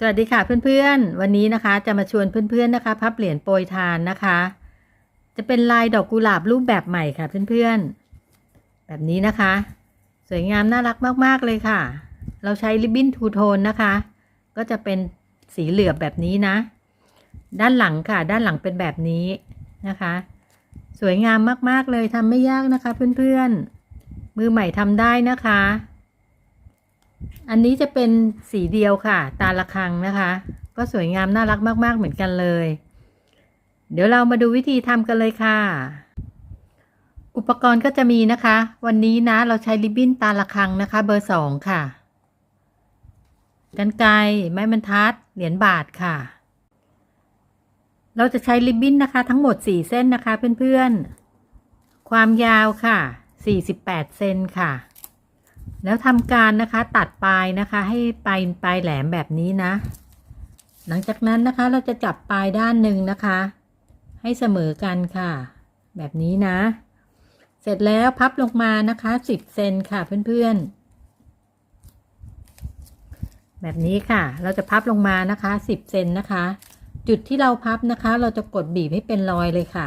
สวัสดีค่ะเพื่อนๆ วันนี้นะคะจะมาชวนเพื่อนๆนะคะ พับเหรียญโปรยทานนะคะ จะเป็นลายดอกกุหลาบรูปแบบใหม่ค่ะเพื่อนๆ แบบนี้นะคะ สวยงามน่ารักมากๆเลยค่ะ เราใช้ริบบิ้นทูโทนนะคะ ก็จะเป็นสีเหลือบแบบนี้นะ ด้านหลังค่ะ ด้านหลังเป็นแบบนี้นะคะ สวยงามมากๆเลยทำไม่ยากนะคะ เพื่อนๆ มือใหม่ทำได้นะคะ อันนี้จะเป็นสีเดียวค่ะ ตาละคังนะคะ ก็สวยงามน่ารักมาก ๆ เหมือนกันเลย เดี๋ยวเรามาดูวิธีทำกันเลยค่ะ อุปกรณ์ก็จะมีนะคะ วันนี้นะเราใช้ริบบิ้นตาละคังนะคะ เบอร์สองค่ะกันไกรไม้บรรทัด เหรียญบาทค่ะ เราจะใช้ริบบิ้นนะคะ ทั้งหมด 4 เส้นนะคะเพื่อนๆ ความยาวค่ะ 48 เซนค่ะ แล้วทำการนะคะตัดปลายนะคะ ให้ปลายปลายแหลมแบบนี้นะ หลังจากนั้นนะคะเราจะจับปลายด้านหนึ่งนะคะ ให้เสมอกันค่ะ แบบนี้นะ เสร็จแล้วพับลงมานะคะ10เซนค่ะเพื่อนๆ แบบนี้ค่ะ เราจะพับลงมานะคะ10เซนนะคะ จุดที่เราพับนะคะ เราจะกดบีบให้เป็นรอยเลยค่ะ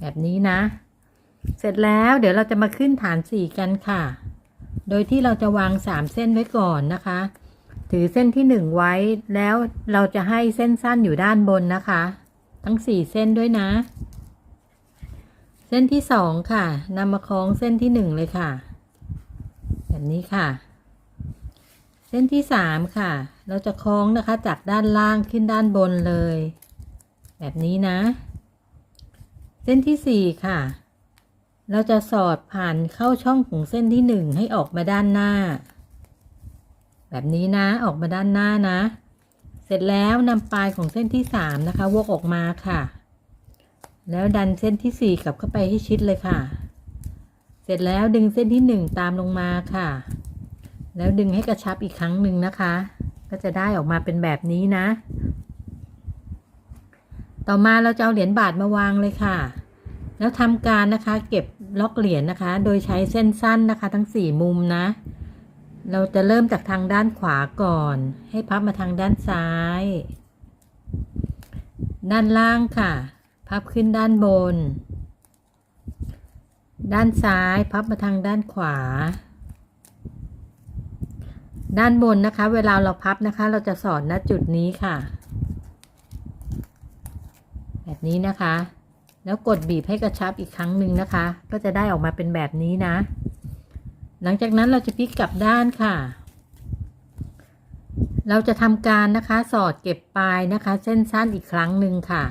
แบบนี้นะ เสร็จแล้วเดี๋ยวเราจะมาขึ้นฐานสี่กันค่ะ โดยที่เราจะวางสามเส้นไว้ก่อนนะคะ ถือเส้นที่หนึ่งไว้แล้วเราจะให้เส้นสั้นอยู่ด้านบนนะคะ ทั้งสี่เส้นด้วยนะ เส้นที่สองค่ะนำมาคล้องเส้นที่หนึ่งเลยค่ะ แบบนี้ค่ะ เส้นที่สามค่ะ เราจะคล้องนะคะจากด้านล่างขึ้นด้านบนเลย แบบนี้นะ เส้นที่สี่ค่ะ เราจะสอดผ่านเข้าช่องของเส้นที่หนึ่งให้ออกมาด้านหน้า แบบนี้นะออกมาด้านหน้านะ เสร็จแล้วนำปลายของเส้นที่สามนะคะวกออกมาค่ะ แล้วดันเส้นที่สี่กลับเข้าไปให้ชิดเลยค่ะ เสร็จแล้วดึงเส้นที่หนึ่งตามลงมาค่ะ แล้วดึงให้กระชับอีกครั้งหนึ่งนะคะ ก็จะได้ออกมาเป็นแบบนี้นะ ต่อมาเราจะเอาเหรียญบาทมาวางเลยค่ะ แล้วทำการนะคะเก็บล็อกเหรียญนะคะ โดยใช้เส้นสั้นนะคะ ทั้งสี่มุมนะ เราจะเริ่มจากทางด้านขวาก่อน ให้พับมาทางด้านซ้าย ด้านล่างค่ะ พับขึ้นด้านบน ด้านซ้ายพับมาทางด้านขวา ด้านบนนะคะ เวลาเราพับนะคะ เราจะสอนณจุดนี้ค่ะ แบบนี้นะคะ แล้วกดบีบให้กระชับอีกครั้งหนึ่งนะคะ ก็จะได้ออกมาเป็นแบบนี้นะ หลังจากนั้นเราจะพลิกกลับด้านค่ะ เราจะทำการนะคะสอดเก็บปลายนะคะ เส้นสั้นอีกครั้งหนึ่งค่ะ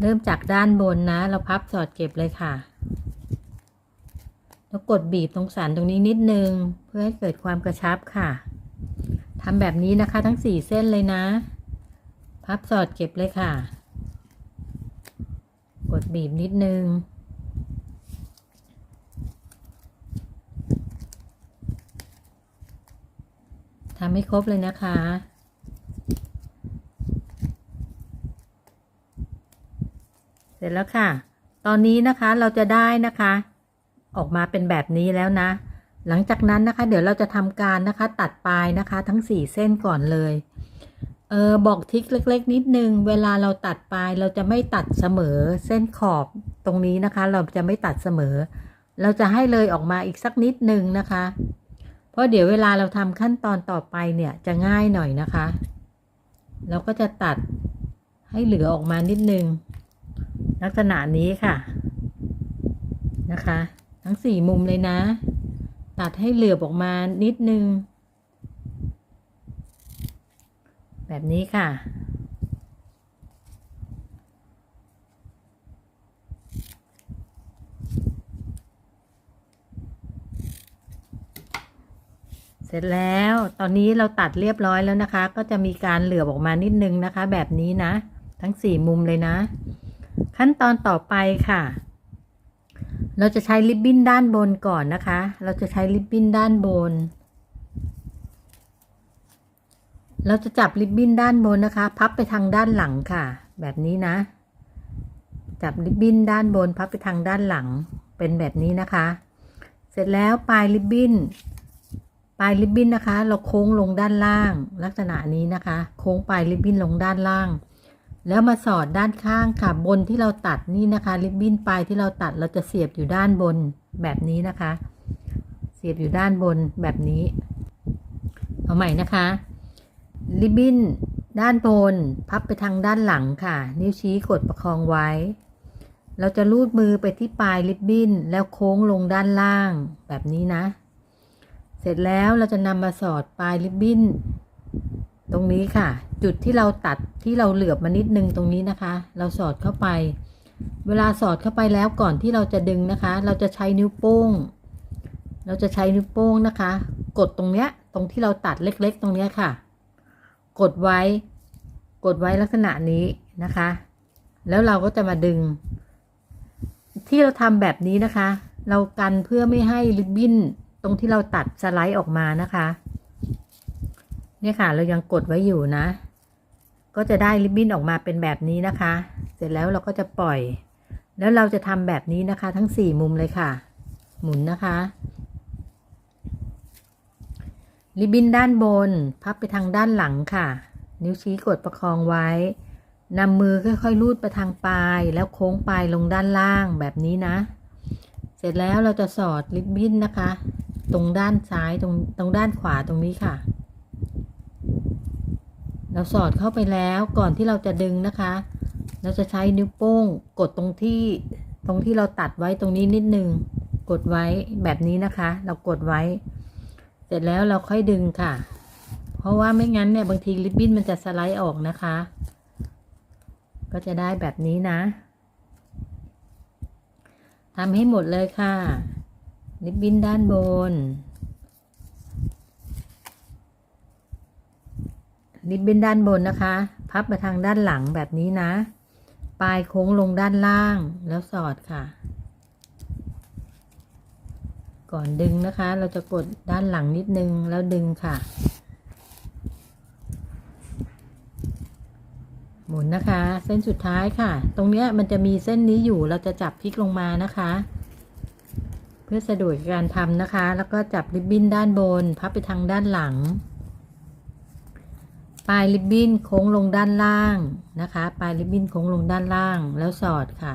เริ่มจากด้านบนนะ เราพับสอดเก็บเลยค่ะ แล้วกดบีบตรงสันตรงนี้นิดนึง เพื่อให้เกิดความกระชับค่ะทำแบบนี้นะคะทั้งสี่เส้นเลยนะ พับสอดเก็บเลยค่ะ กดบีบนิดนึง ทำให้ครบเลยนะคะ เสร็จแล้วค่ะ ตอนนี้นะคะเราจะได้นะคะ ออกมาเป็นแบบนี้แล้วนะ หลังจากนั้นนะคะ เดี๋ยวเราจะทำการนะคะตัดปลายนะคะ ทั้งสี่เส้นก่อนเลย เออบอกทริคเล็ก ๆ นิดนึง เวลาเราตัดปลายเราจะไม่ตัดเสมอเส้นขอบตรงนี้นะคะ เราจะไม่ตัดเสมอ เราจะให้เลยออกมาอีกสักนิดนึงนะคะ เพราะเดี๋ยวเวลาเราทำขั้นตอนต่อไปเนี่ยจะง่ายหน่อยนะคะ เราก็จะตัดให้เหลือออกมานิดนึง ลักษณะนี้ค่ะนะคะ ทั้งสี่มุมเลยนะ ตัดให้เหลือบออกมานิดนึง แบบนี้ค่ะ เสร็จแล้วตอนนี้เราตัดเรียบร้อยแล้วนะคะ ก็จะมีการเหลือบออกมานิดนึงนะคะ แบบนี้นะ ทั้งสี่มุมเลยนะ ขั้นตอนต่อไปค่ะ เราจะใช้ริบบิ้นด้านบนก่อนนะคะ เราจะใช้ริบบิ้นด้านบน เราจะจับริบบิ้นด้านบนนะคะ พับไปทางด้านหลังค่ะ แบบนี้นะ จับริบบิ้นด้านบน พับไปทางด้านหลัง เป็นแบบนี้นะคะ เสร็จแล้วปลายริบบิ้น ปลายริบบิ้นนะคะ เราโค้งลงด้านล่าง ลักษณะนี้นะคะ โค้งปลายริบบิ้นลงด้านล่าง แล้วมาสอดด้านข้างค่ะ บนที่เราตัดนี่นะคะ ริบบิ้นปลายที่เราตัดเราจะเสียบอยู่ด้านบนแบบนี้นะคะ เสียบอยู่ด้านบนแบบนี้ เอาใหม่นะคะ ริบบิ้น ด้านบน พับไปทางด้านหลังค่ะ นิ้วชี้กดประคองไว้ เราจะลูดมือไปที่ปลายริบบิ้น แล้วโค้งลงด้านล่างแบบนี้นะ เสร็จแล้วเราจะนำมาสอดปลายริบบิ้น ตรงนี้ค่ะ จุดที่เราตัดที่เราเหลือบมานิดนึงตรงนี้นะคะ เราสอดเข้าไป เวลาสอดเข้าไปแล้วก่อนที่เราจะดึงนะคะ เราจะใช้นิ้วโป้ง เราจะใช้นิ้วโป้งนะคะ กดตรงเนี้ยตรงที่เราตัดเล็ก ๆ ตรงเนี้ยค่ะ กดไว้ กดไว้ลักษณะนี้นะคะ แล้วเราก็จะมาดึง ที่เราทำแบบนี้นะคะ เรากันเพื่อไม่ให้ริบบิ้นตรงที่เราตัดสไลด์ออกมานะคะ เนี่ยค่ะ เรายังกดไว้อยู่นะ ก็จะได้ริบบิ้นออกมาเป็นแบบนี้นะคะ เสร็จแล้วเราก็จะปล่อย แล้วเราจะทำแบบนี้นะคะ ทั้งสี่มุมเลยค่ะ หมุนนะคะ ริบบิ้นด้านบน พับไปทางด้านหลังค่ะ นิ้วชี้กดประคองไว้นำมือค่อยๆลูดไปทางปลาย แล้วโค้งปลายลงด้านล่างแบบนี้นะ เสร็จแล้วเราจะสอดริบบิ้นนะคะ ตรงด้านซ้ายตรงตรงด้านขวาตรงนี้ค่ะ เราสอดเข้าไปแล้วก่อนที่เราจะดึงนะคะ เราจะใช้นิ้วโป้งกดตรงที่ตรงที่เราตัดไว้ตรงนี้นิดนึง กดไว้แบบนี้นะคะ เรากดไว้ เสร็จแล้วเราค่อยดึงค่ะ เพราะว่าไม่งั้นเนี่ยบางทีริบบิ้นมันจะสไลด์ออกนะคะ ก็จะได้แบบนี้นะทำให้หมดเลยค่ะ ริบบิ้นด้านบน ริบบิ้นด้านบนนะคะ พับมาทางด้านหลังแบบนี้นะ ปลายโค้งลงด้านล่างแล้วสอดค่ะ ก่อนดึงนะคะ เราจะกดด้านหลังนิดนึงแล้วดึงค่ะ หมุนนะคะ เส้นสุดท้ายค่ะ ตรงเนี้ยมันจะมีเส้นนี้อยู่เราจะจับพลิกลงมานะคะ เพื่อสะดวกการทำนะคะ แล้วก็จับริบบิ้นด้านบน พับไปทางด้านหลัง ปลายริบบิ้นโค้งลงด้านล่างนะคะ ปลายริบบิ้นโค้งลงด้านล่างแล้วสอดค่ะ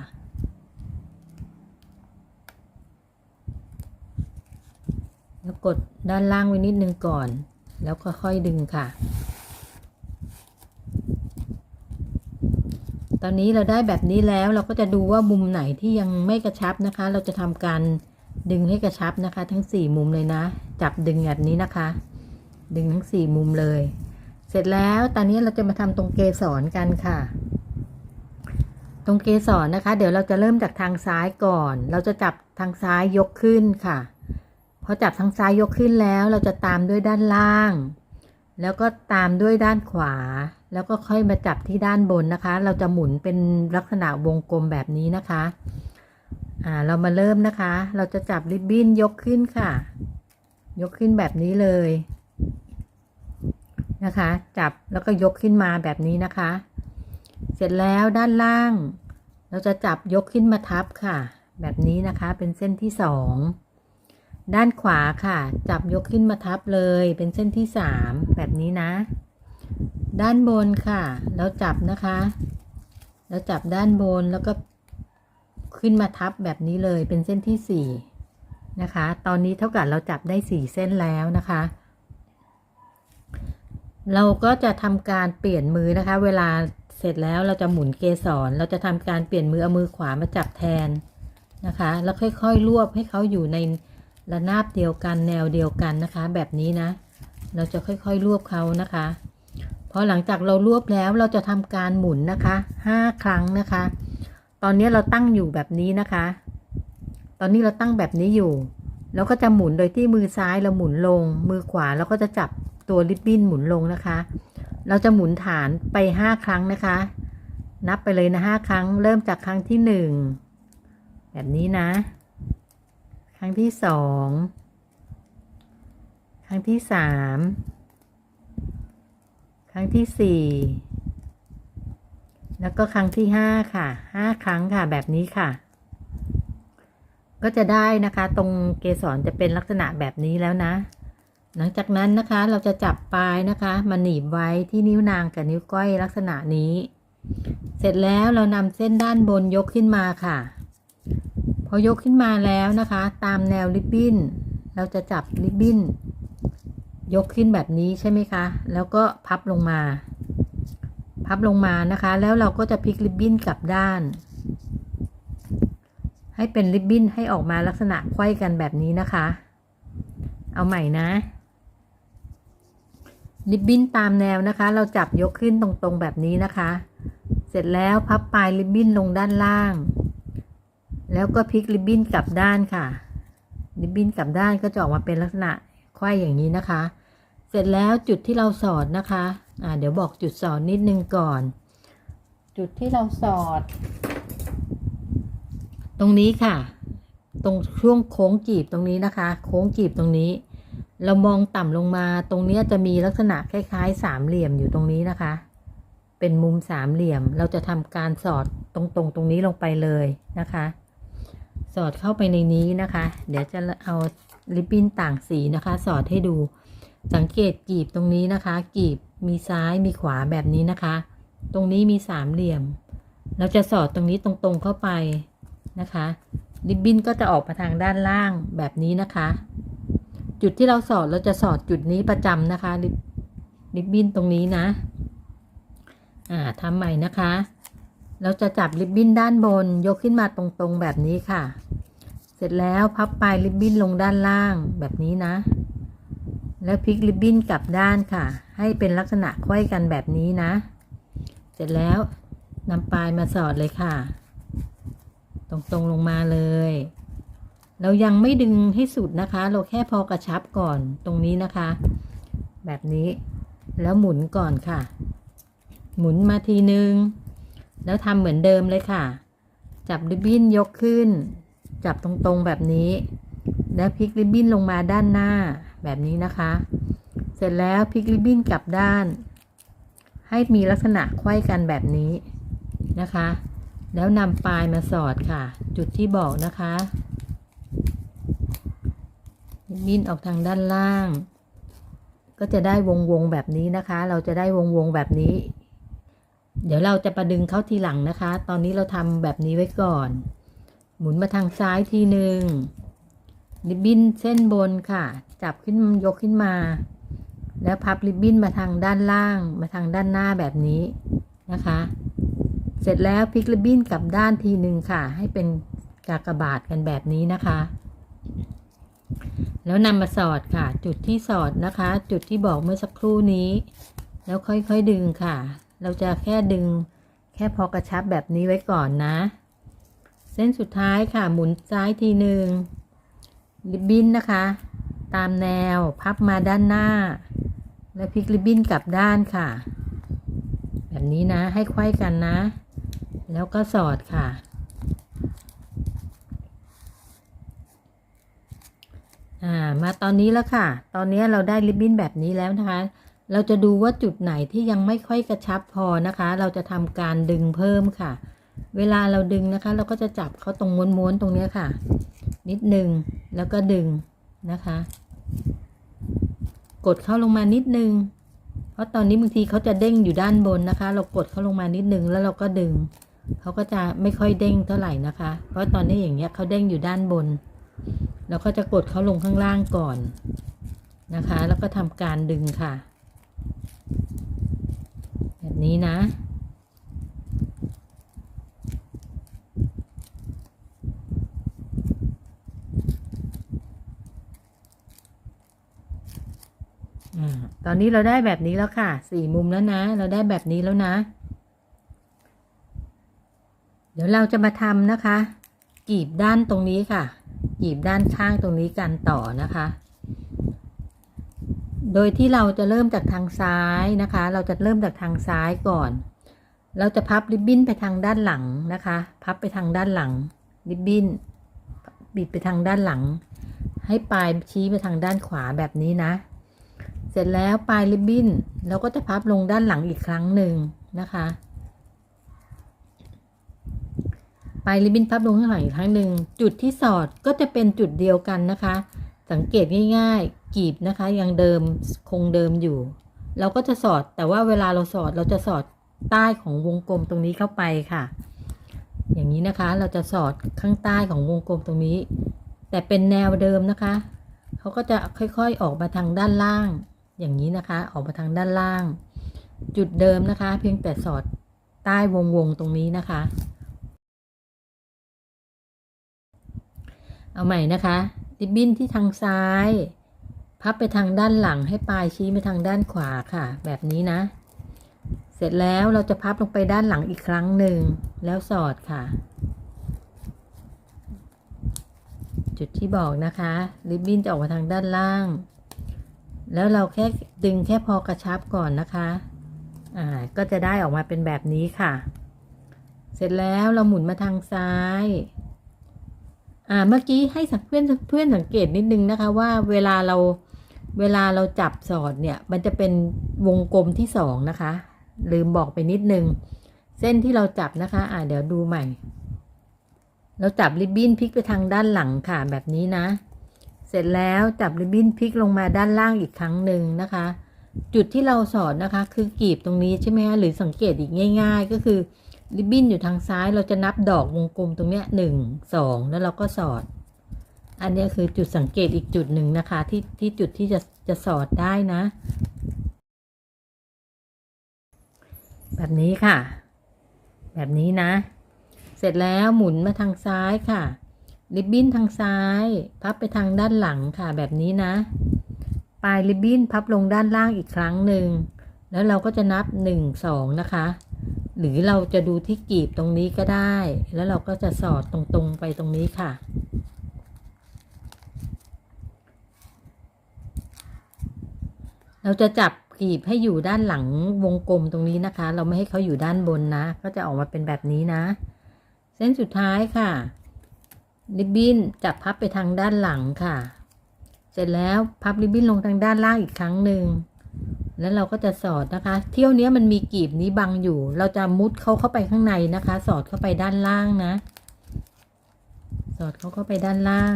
แล้วกดด้านล่างไว้นิดนึงก่อน แล้วค่อยๆดึงค่ะ ตอนนี้เราได้แบบนี้แล้วเราก็จะดูว่ามุมไหนที่ยังไม่กระชับนะคะ เราจะทำการดึงให้กระชับนะคะ ทั้งสี่มุมเลยนะ จับดึงแบบนี้นะคะ ดึงทั้งสี่มุมเลย เสร็จแล้วตอนนี้เราจะมาทำตรงเกสรกันค่ะตรงเกสรนะคะ เดี๋ยวเราจะเริ่มจากทางซ้ายก่อน เราจะจับทางซ้ายยกขึ้นค่ะ พอจับทางซ้ายยกขึ้นแล้วเราจะตามด้วยด้านล่าง แล้วก็ตามด้วยด้านขวา แล้วก็ค่อยมาจับที่ด้านบนนะคะ เราจะหมุนเป็นลักษณะวงกลมแบบนี้นะคะอ่าเรามาเริ่มนะคะ เราจะจับริบบิ้นยกขึ้นค่ะ ยกขึ้นแบบนี้เลยนะคะ จับแล้วก็ยกขึ้นมาแบบนี้นะคะ เสร็จแล้วด้านล่าง เราจะจับยกขึ้นมาทับค่ะ แบบนี้นะคะเป็นเส้นที่สอง ด้านขวาค่ะ จับยกขึ้นมาทับเลยเป็นเส้นที่สามแบบนี้นะ ด้านบนค่ะ แล้วจับนะคะ แล้วจับด้านบนแล้วก็ขึ้นมาทับแบบนี้เลยเป็นเส้นที่สี่นะคะ ตอนนี้เท่ากับเราจับได้สี่เส้นแล้วนะคะ เราก็จะทำการเปลี่ยนมือนะคะ เวลาเสร็จแล้วเราจะหมุนเกสรเราจะทำการเปลี่ยนมือเอามือขวามาจับแทนนะคะ แล้วค่อยๆรวบให้เขาอยู่ใน ระนาบเดียวกันแนวเดียวกันนะคะ แบบนี้นะ เราจะค่อยๆรวบเขานะคะพอหลังจากเรารวบแล้วเราจะทำการหมุนนะคะห้าครั้งนะคะ ตอนนี้เราตั้งอยู่แบบนี้นะคะ ตอนนี้เราตั้งแบบนี้อยู่แล้วก็จะหมุนโดยที่มือซ้ายเราหมุนลง มือขวาเราก็จะจับตัวริบบิ้นหมุนลงนะคะ เราจะหมุนฐานไปห้าครั้งนะคะ นับไปเลยนะห้าครั้ง เริ่มจากครั้งที่หนึ่งแบบนี้นะ รั้งที่สอง ครั้งที่สาม ครั้งที่สี่ แล้วก็ครั้งที่ห้าค่ะ ห้าครั้งค่ะแบบนี้ค่ะ ก็จะได้นะคะ ตรงเกสรจะเป็นลักษณะแบบนี้แล้วนะ หลังจากนั้นนะคะเราจะจับปลายนะคะมาหนีบไว้ที่นิ้วนางกับนิ้วก้อยลักษณะนี้ เสร็จแล้วเรานำเส้นด้านบนยกขึ้นมาค่ะ พอยกขึ้นมาแล้วนะคะ ตามแนวริบบิ้น เราจะจับริบบิ้น ยกขึ้นแบบนี้ใช่ไหมคะ แล้วก็พับลงมา พับลงมานะคะ แล้วเราก็จะพลิกริบบิ้นกลับด้าน ให้เป็นริบบิ้นให้ออกมาลักษณะไขว้กันแบบนี้นะคะ เอาใหม่นะริบบิ้นตามแนวนะคะ เราจับยกขึ้นตรงๆแบบนี้นะคะ เสร็จแล้วพับปลายริบบิ้นลงด้านล่าง แล้วก็พลิกริบบิ้นกลับด้านค่ะ ริบบิ้นกลับด้านก็จะออกมาเป็นลักษณะไขว้อย่างนี้นะคะ เสร็จแล้วจุดที่เราสอดนะคะอ่าเดี๋ยวบอกจุดสอดนิดนึงก่อน จุดที่เราสอด ตรงนี้ค่ะ ตรงช่วงโค้งจีบตรงนี้นะคะ โค้งจีบตรงนี้ เรามองต่ำลงมาตรงเนี้จะมีลักษณะคล้ายๆ สามเหลี่ยมอยู่ตรงนี้นะคะ เป็นมุมสามเหลี่ยม เราจะทำการสอดตรงๆตตรงนี้ลงไปเลยนะคะ สอดเข้าไปในนี้นะคะ เดี๋ยวจะเอาริบบิ้นต่างสีนะคะ สอดให้ดู สังเกตกีบตรงนี้นะคะ กีบมีซ้ายมีขวาแบบนี้นะคะ ตรงนี้มีสามเหลี่ยม เราจะสอดตรงนี้ตรงๆเข้าไปนะคะริบบิ้นก็จะออกมาทางด้านล่างแบบนี้นะคะ จุดที่เราสอดเราจะสอดจุดนี้ประจำนะคะริบบบิ้นตรงนี้นะ อ่าทำใหม่นะคะ เราจะจับริบบิ้นด้านบนยกขึ้นมาตรงๆแบบนี้ค่ะ เสร็จแล้วพับปลายริบบิ้นลงด้านล่างแบบนี้นะ แล้วพลิกริบบิ้นกลับด้านค่ะ ให้เป็นลักษณะไขว้กันแบบนี้นะ เสร็จแล้วนำปลายมาสอดเลยค่ะ ตรงๆลงมาเลย เรายังไม่ดึงให้สุดนะคะ เราแค่พอกระชับก่อนตรงนี้นะคะ แบบนี้แล้วหมุนก่อนค่ะ หมุนมาทีนึง แล้วทำเหมือนเดิมเลยค่ะ จับริบบิ้นยกขึ้น จับตรงๆแบบนี้ แล้วพลิกริบบิ้นลงมาด้านหน้าแบบนี้นะคะ เสร็จแล้วพลิกริบบิ้นกลับด้าน ให้มีลักษณะไขว้กันแบบนี้นะคะ แล้วนำปลายมาสอดค่ะ จุดที่บอกนะคะริบบิ้นออกทางด้านล่าง ก็จะได้วงวงๆแบบนี้นะคะ เราจะได้วงวงๆแบบนี้ เดี๋ยวเราจะประดึงเข้าทีหลังนะคะ ตอนนี้เราทำแบบนี้ไว้ก่อน หมุนมาทางซ้ายทีหนึ่งริบบิ้นเส้นบนค่ะ จับขึ้นยกขึ้นมา แล้วพับริบบิ้นมาทางด้านล่าง มาทางด้านหน้าแบบนี้นะคะ เสร็จแล้วพลิกริบบิ้นกลับด้านทีหนึ่งค่ะ ให้เป็นกากบาทกันแบบนี้นะคะ แล้วนำมาสอดค่ะ จุดที่สอดนะคะ จุดที่บอกเมื่อสักครู่นี้ แล้วค่อยๆดึงค่ะ เราจะแค่ดึงแค่พอกระชับแบบนี้ไว้ก่อนนะ เส้นสุดท้ายค่ะหมุนซ้ายทีหนึ่งริบบิ้นนะคะ ตามแนวพับมาด้านหน้า แล้วพลิกริบบิ้นกลับด้านค่ะ แบบนี้นะให้ไขว้กันนะ แล้วก็สอดค่ะ อ่ามาตอนนี้แล้วค่ะ ตอนนี้เราได้ริบบิ้นแบบนี้แล้วนะคะ เราจะดูว่าจุดไหนที่ยังไม่ค่อยกระชับพอนะคะ เราจะทำการดึงเพิ่มค่ะ เวลาเราดึงนะคะ เราก็จะจับเขาตรงม้วนๆตรงเนี้ยค่ะ นิดนึงแล้วก็ดึงนะคะ กดเข้าลงมานิดนึง เพราะตอนนี้บางทีเขาจะเด้งอยู่ด้านบนนะคะ เรากดเข้าลงมานิดนึงแล้วเราก็ดึงเขาก็จะไม่ค่อยเด้งเท่าไหร่นะคะ เพราะตอนนี้อย่างเงี้ยเขาเด้งอยู่ด้านบน เราก็จะกดเขาลงข้างล่างก่อนนะคะ แล้วก็ทำการดึงค่ะ นี้นะอ่าตอนนี้เราได้แบบนี้แล้วค่ะ สี่มุมแล้วนะ เราได้แบบนี้แล้วนะ เดี๋ยวเราจะมาทำนะคะกีบด้านตรงนี้ค่ะกีบด้านข้างตรงนี้กันต่อนะคะ โดยที่เราจะเริ่มจากทางซ้ายนะคะ เราจะเริ่มจากทางซ้ายก่อน เราจะพับริบบิ้นไปทางด้านหลังนะคะ พับไปทางด้านหลัง ริบบิ้น บิดไปทางด้านหลัง ให้ปลายชี้ไปทางด้านขวาแบบนี้นะ เสร็จแล้วปลายริบบิ้นเราก็จะพับลงด้านหลังอีกครั้งหนึ่งนะคะ ปลายริบบิ้นพับลงข้างหลังอีกครั้งหนึ่ง จุดที่สอดก็จะเป็นจุดเดียวกันนะคะ สังเกตง่าย กีบนะคะยังเดิมคงเดิมอยู่ เราก็จะสอดแต่ว่าเวลาเราสอดเราจะสอดใต้ของวงกลมตรงนี้เข้าไปค่ะ อย่างนี้นะคะเราจะสอดข้างใต้ของวงกลมตรงนี้ แต่เป็นแนวเดิมนะคะเขาก็จะค่อยๆออกมาทางด้านล่าง อย่างนี้นะคะ ออกมาทางด้านล่าง จุดเดิมนะคะ เพียงแต่สอดใต้วงวงตรงนี้นะคะ เอาใหม่นะคะริบบิ้นที่ทางซ้าย พับไปทางด้านหลังให้ปลายชี้ไปทางด้านขวาค่ะ แบบนี้นะ เสร็จแล้วเราจะพับลงไปด้านหลังอีกครั้งหนึ่งแล้วสอดค่ะ จุดที่บอกนะคะ ริบบิ้นจะออกมาทางด้านล่าง แล้วเราแค่ดึงแค่พอกระชับก่อนนะคะอ่าก็จะได้ออกมาเป็นแบบนี้ค่ะ เสร็จแล้วเราหมุนมาทางซ้าย อ่า เมื่อกี้ให้สักเพื่อนเพื่อนสังเกตนิดนึงนะคะว่าเวลาเรา เวลาเราจับสอดเนี่ย มันจะเป็นวงกลมที่สองนะคะ ลืมบอกไปนิดนึง เส้นที่เราจับนะคะ อ่าเดี๋ยวดูใหม่ เราจับริบบิ้นพลิกไปทางด้านหลังค่ะแบบนี้นะ เสร็จแล้วจับริบบิ้นพลิกลงมาด้านล่างอีกครั้งหนึ่งนะคะ จุดที่เราสอดนะคะ คือกรีบตรงนี้ใช่ไหมคะหรือสังเกตอีกง่าย ๆ ก็คือริบบิ้นอยู่ทางซ้ายเราจะนับดอกวงกลมตรงเนี้ยหนึ่งสองแล้วเราก็สอด อันนี้คือจุดสังเกตอีกจุดหนึ่งนะคะ ที่ที่จุดที่จะจะสอดได้นะ แบบนี้ค่ะ แบบนี้นะ เสร็จแล้วหมุนมาทางซ้ายค่ะ ริบบิ้นทางซ้าย พับไปทางด้านหลังค่ะ แบบนี้นะ ปลายริบบิ้นพับลงด้านล่างอีกครั้งหนึ่ง แล้วเราก็จะนับหนึ่งสองนะคะ หรือเราจะดูที่กีบตรงนี้ก็ได้ แล้วเราก็จะสอดตรงๆไปตรงนี้ค่ะ เราจะจับกลีบให้อยู่ด้านหลังวงกลมตรงนี้นะคะ เราไม่ให้เขาอยู่ด้านบนนะ ก็จะออกมาเป็นแบบนี้นะ เส้นสุดท้ายค่ะริบบิ้นจับพับไปทางด้านหลังค่ะ เสร็จแล้วพับริบบิ้นลงทางด้านล่างอีกครั้งหนึ่งแล้วเราก็จะสอดนะคะ เที่ยวนี้มันมีกลีบนี้บังอยู่ เราจะมุดเขาเข้าไปข้างในนะคะ สอดเข้าไปด้านล่างนะ สอดเขาเข้าไปด้านล่าง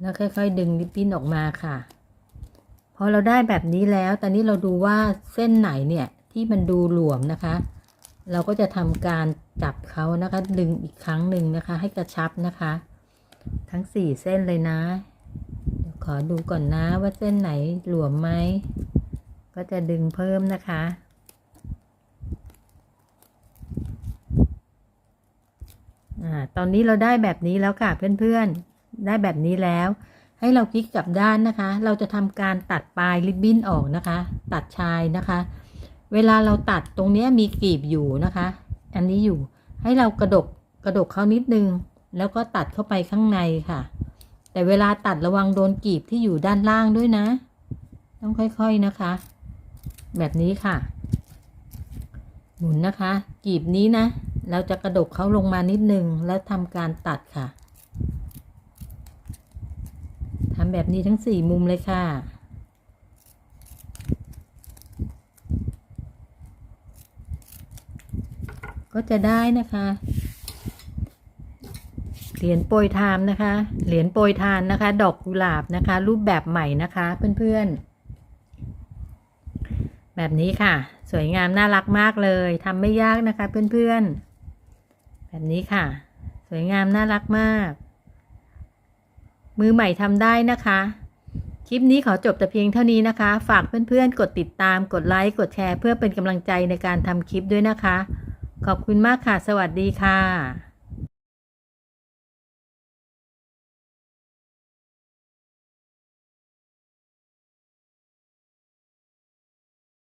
แล้วค่อยๆ ดึงริบบิ้นออกมาค่ะ พอเราได้แบบนี้แล้ว ตอนนี้เราดูว่าเส้นไหนเนี่ยที่มันดูหลวมนะคะ เราก็จะทำการจับเขานะคะ ดึงอีกครั้งหนึ่งนะคะ ให้กระชับนะคะ ทั้งสี่เส้นเลยนะยขอดูก่อนนะว่าเส้นไหนหลวมไหม ก็จะดึงเพิ่มนะคะ อ่า ตอนนี้เราได้แบบนี้แล้วค่ะเพื่อนๆ ได้แบบนี้แล้ว ให้เราพลิกกลับด้านนะคะ เราจะทำการตัดปลายริบบิ้นออกนะคะ ตัดชายนะคะ เวลาเราตัดตรงนี้มีกลีบอยู่นะคะ อันนี้อยู่ให้เรากระดกกระดกเขานิดนึง แล้วก็ตัดเข้าไปข้างในค่ะ แต่เวลาตัดระวังโดนกลีบที่อยู่ด้านล่างด้วยนะ ต้องค่อยๆนะคะ แบบนี้ค่ะ หมุนนะคะกลีบนี้นะเราจะกระดกเขาลงมานิดนึงแล้วทำการตัดค่ะ ทำแบบนี้ทั้งสี่มุมเลยค่ะ ก็จะได้นะคะ เหรียญโปรยทานนะคะ เหรียญโปรยทานนะคะ ดอกกุหลาบนะคะ รูปแบบใหม่นะคะเพื่อนๆ แบบนี้ค่ะ สวยงามน่ารักมากเลยทำไม่ยากนะคะเพื่อนๆ แบบนี้ค่ะ สวยงามน่ารักมาก มือใหม่ทำได้นะคะ คลิปนี้ขอจบแต่เพียงเท่านี้นะคะ ฝากเพื่อนๆ กดติดตาม กดไลค์ กดแชร์ เพื่อเป็นกำลังใจในการทำคลิปด้วยนะคะ ขอบคุณมากค่ะ สวัสดีค่ะ